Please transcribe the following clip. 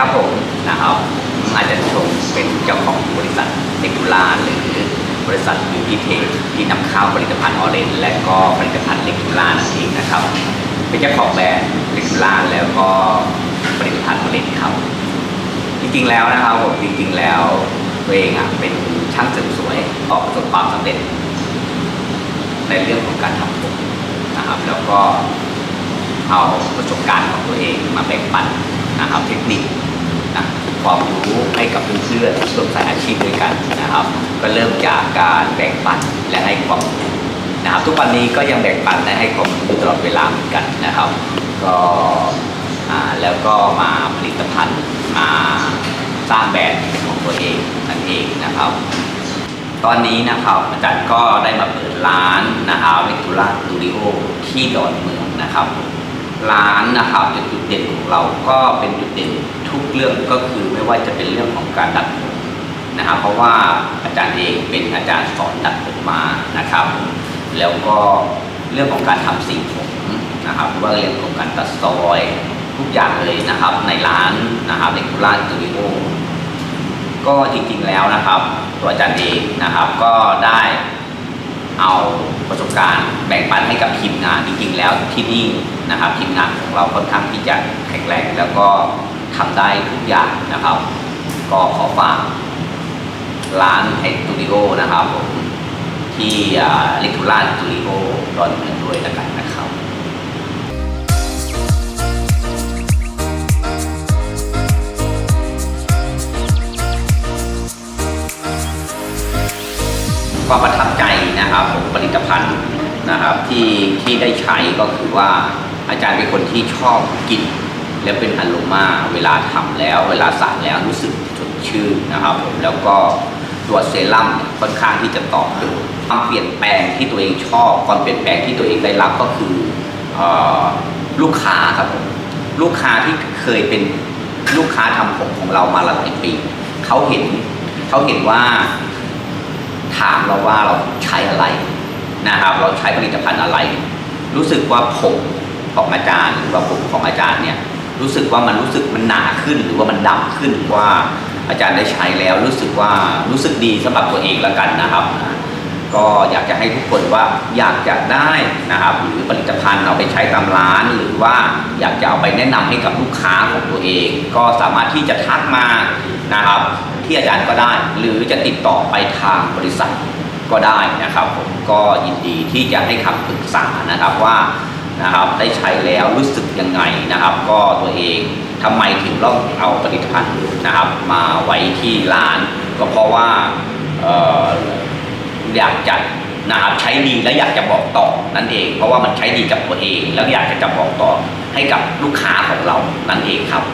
ครับผมนะครับอาจจะชมเป็นเจ้าของบริษัทเนกูล่าหรือบริษัทบิวตี้เทคที่นำเข้าผลิตภัณฑ์ออเรนและก็ผลิตภัณฑ์เลกูล่านั่นเองนะครับ เป็นเจ้าของแบรนด์เลกูล่าแล้วก็ผลิตภัณฑ์ออเรนครับ จริงๆแล้วนะครับผมจริงๆแล้วตัวเองอะเป็นช่างเสริมสวยออกประสบความสำเร็จ ในเรื่องของการทำผมนะครับ แล้วก็เอาประสบการณ์ของตัวเองมาแบ่งปัน นะครับเทคนิคนะความรู้ให้กับเพื่อนๆร่วมสายอาชีพด้วยกันนะครับ ก็เริ่มจากการแบ่งปันและให้ความรู้นะครับทุกวันนี้ก็ยังแบ่งปันและให้ความรู้ตลอดเวลาเหมือนกันนะครับ ก็แล้วก็มาผลิตภัณฑ์มาสร้างแบรนด์ของตัวเองนั่นเองนะครับ ตอนนี้นะครับอาจารย์ก็ได้มาเปิดร้านนะครับเวทูล่าสตูดิโอที่ดอนเมืองนะครับ ร้านนะครับจุดเด่นของเราก็เป็นจุดเด่นทุกเรื่องก็คือไม่ว่าจะเป็นเรื่องของการดัดผมนะครับ เพราะว่าอาจารย์เองเป็นอาจารย์สอนดัดผมมานะครับ แล้วก็เรื่องของการทำสีผมนะครับหรือว่าเรื่องของการตัดซอยทุกอย่างเลยนะครับในร้านนะครับเวทูล่าสตูดิโอก็จริงๆแล้วนะครับ ตัวอาจารย์เองนะครับก็ได้ เอาประสบการณ์แบ่งปันให้กับทีมงานจริงๆแล้วที่นี่นะครับทีมงานของเราค่อนข้างที่จะแข็งแรงแล้วก็ทำได้ทุกอย่างนะครับ ก็ขอฝากร้านไอตูดิโอนะครับผมที่ลิทูล่าตูดิโอดอนเมืองด้วยแล้วกันนะครับความประทับใจ นะครับผมผลิตภัณฑ์นะครับที่ที่ได้ใช้ก็คือว่าอาจารย์เป็นคนที่ชอบกลิ่นและเป็นอารมาเวลาทำแล้ว เวลาสระแล้วรู้สึกสดชื่นนะครับผมแล้วก็ตัวเซรั่มค่อนข้างที่จะตอบโจทย์ความเปลี่ยนแปลงที่ตัวเองชอบความเปลี่ยนแปลงที่ตัวเองได้รับก็คืออลูกค้าครับผมลูกค้าที่เคยเป็นลูกค้าทำผมของเรามาหลายปีเขาเห็นเขาเห็นว่า ถามเราว่าเราใช้อะไรนะครับ เราใช้ผลิตภัณฑ์อะไร รู้สึกว่าผมของอาจารย์หรือว่าผมของอาจารย์เนี่ยรู้สึกว่ามันรู้สึกมันหนาขึ้นหรือว่ามันดำขึ้นว่าอาจารย์ได้ใช้แล้ว รู้สึกว่ารู้สึกดีสำหรับตัวเองแล้วกันนะครับ ก็อยากจะให้ทุกคนว่าอยากจะได้นะครับ หรือผลิตภัณฑ์เอาไปใช้ตามร้าน หรือว่าอยากจะเอาไปแนะนำให้กับลูกค้าของตัวเอง ก็สามารถที่จะทักมานะครับ ที่อาจารย์ก็ได้ หรือจะติดต่อไปทางบริษัทก็ได้นะครับ ผมก็ยินดีที่จะให้คำปรึกษานะครับว่านะครับได้ใช้แล้วรู้สึกยังไงนะครับ ก็ตัวเองทำไมถึงต้องเอาผลิตภัณฑ์นะครับ มาไว้ที่ร้าน ก็เพราะว่าอออยากจะนะครับใช้ดีและอยากจะบอกต่อนั่นเอง เพราะว่ามันใช้ดีกับตัวเอง แล้วอยากจะจะบอกต่อให้กับลูกค้าของเรานั่นเองครับ